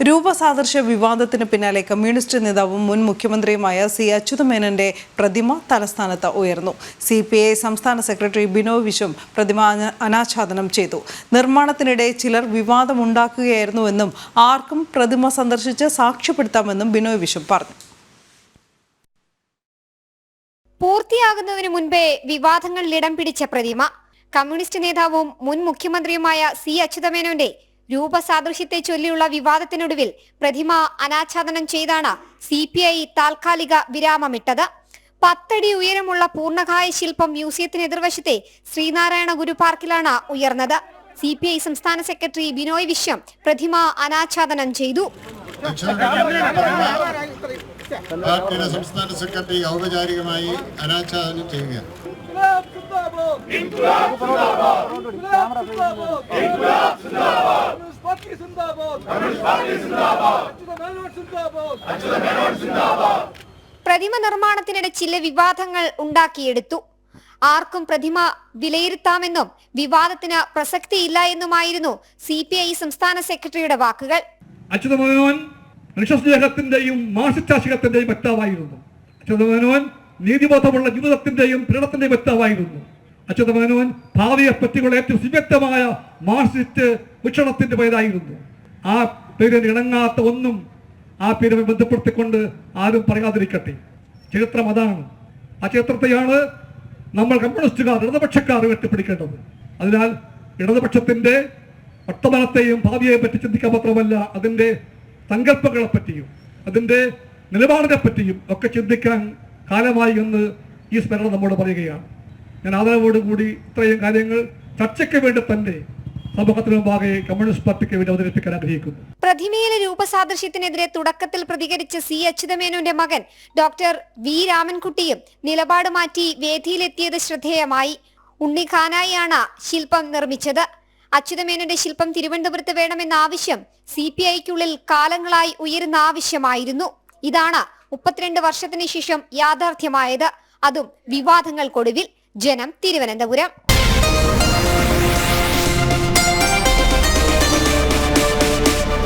രൂപസാദൃശ്യ വിവാദത്തിന് പിന്നാലെ കമ്മ്യൂണിസ്റ്റ് നേതാവും മുൻ മുഖ്യമന്ത്രിയുമായ സി അച്യുതമേനന്റെ പ്രതിമ തലസ്ഥാനത്ത് ഉയർന്നു. സി പി ഐ സംസ്ഥാന സെക്രട്ടറി ബിനോ വിശ്വം പ്രതിമ അനാച്ഛാദനം ചെയ്തു. നിർമ്മാണത്തിനിടെ ചിലർ വിവാദമുണ്ടാക്കുകയായിരുന്നുവെന്നും ആർക്കും പ്രതിമ സന്ദർശിച്ച് സാക്ഷ്യപ്പെടുത്താമെന്നും ബിനോയ് വിശ്വം പറഞ്ഞു. പൂർത്തിയാകുന്നതിന് മുൻപേ വിവാദങ്ങളിൽ ഇടം പിടിച്ച പ്രതിമ കമ്മ്യൂണിസ്റ്റ് നേതാവും മുൻ മുഖ്യമന്ത്രിയുമായ സി അച്യുതമേനോന്റെ രൂപസാദൃശ്യത്തെ ചൊല്ലിയുള്ള വിവാദത്തിനൊടുവിൽ പ്രതിമ അനാച്ഛാദനം ചെയ്താണ് സി പി ഐ താൽക്കാലിക വിരാമമിട്ടത്. പത്തടി ഉയരമുള്ള പൂർണകായ ശില്പം മ്യൂസിയത്തിന് എതിർവശത്തെ ശ്രീനാരായണ ഗുരു പാർക്കിലാണ് ഉയർന്നത്. സി പി ഐ സംസ്ഥാന സെക്രട്ടറി ബിനോയ് വിശ്വം പ്രതിമ അനാച്ഛാദനം ചെയ്തു. സംസ്ഥാന സെക്രട്ടറി ഔപചാരികമായി അനാച്ഛാദനം ചെയ്യുകയാണ്. അച്യുത മേനോൻ പ്രതിമ നിർമ്മാണത്തിനിടെ ചില വിവാദങ്ങൾ ഉണ്ടാക്കിയെടുത്തു. ആർക്കും പ്രതിമ വിലയിരുത്താമെന്നും വിവാദത്തിന് പ്രസക്തിയില്ല എന്നുമായിരുന്നു സി പി ഐ സംസ്ഥാന സെക്രട്ടറിയുടെ വാക്കുകൾ. അച്യുതമേനോൻ മനുഷ്യസ്നേഹത്തിന്റെയും വ്യക്താവായിരുന്നു അച്യുതമേനോൻ നീതിബോധമുള്ള ജീവിതത്തിന്റെയും പ്രീണത്തിന്റെയും വ്യക്താവായിരുന്നു അച്യുതമേനോൻ ഭാവിയെ പറ്റിയുള്ള ഏറ്റവും സുവ്യക്തമായ മാർസിസ്റ്റ് വീക്ഷണത്തിന്റെ പേരായിരുന്നു ആ പേരിന് ഇണങ്ങാത്ത ഒന്നും ആ പേരുമായി ബന്ധപ്പെടുത്തിക്കൊണ്ട് ആരും പറയാതിരിക്കട്ടെ. ചരിത്രം അതാണ്. ആ ചരിത്രത്തെയാണ് നമ്മൾ കമ്മ്യൂണിസ്റ്റുകാർ ഇടതുപക്ഷക്കാർ കെട്ടിപ്പിടിക്കേണ്ടത് അതിനാൽ ഇടതുപക്ഷത്തിന്റെ വർത്തമാനത്തെയും ഭാവിയെയും പറ്റി ചിന്തിക്കാൻ മാത്രമല്ല അതിന്റെ സങ്കല്പങ്ങളെ പറ്റിയും അതിന്റെ നിലപാടിനെ പറ്റിയും ഒക്കെ ചിന്തിക്കാൻ കാലമായി എന്ന് ഈ സ്മരണ നമ്മോട് പറയുകയാണ്. ഞാൻ ആദരവോടുകൂടി ഇത്രയും കാര്യങ്ങൾ ചർച്ചയ്ക്ക് വേണ്ടി തന്നെ സമൂഹത്തിന് കമ്മ്യൂണിസ്റ്റ് പാർട്ടിക്ക് വേണ്ടി പ്രതിമയിലെ രൂപസാദൃശ്യത്തിനെതിരെ തുടക്കത്തിൽ പ്രതികരിച്ച സി അച്യുതമേനോന്റെ മകൻ ഡോക്ടർ വി രാമൻകുട്ടിയും നിലപാട് മാറ്റി വേദിയിലെത്തിയത് ശ്രദ്ധേയമായി. ഉണ്ണി ഖാനായിയാണ് ശില്പം നിർമ്മിച്ചത്. അച്യുതമേനോന്റെ ശില്പം തിരുവനന്തപുരത്ത് വേണമെന്ന ആവശ്യം സി പി ഐക്കുള്ളിൽ കാലങ്ങളായി ഉയരുന്ന ആവശ്യമായിരുന്നു. ഇതാണ് മുപ്പത്തിരണ്ട് വർഷത്തിന് ശേഷം യാഥാർത്ഥ്യമായത്. അതും വിവാദങ്ങൾക്കൊടുവിൽ. ജനം തിരുവനന്തപുരം.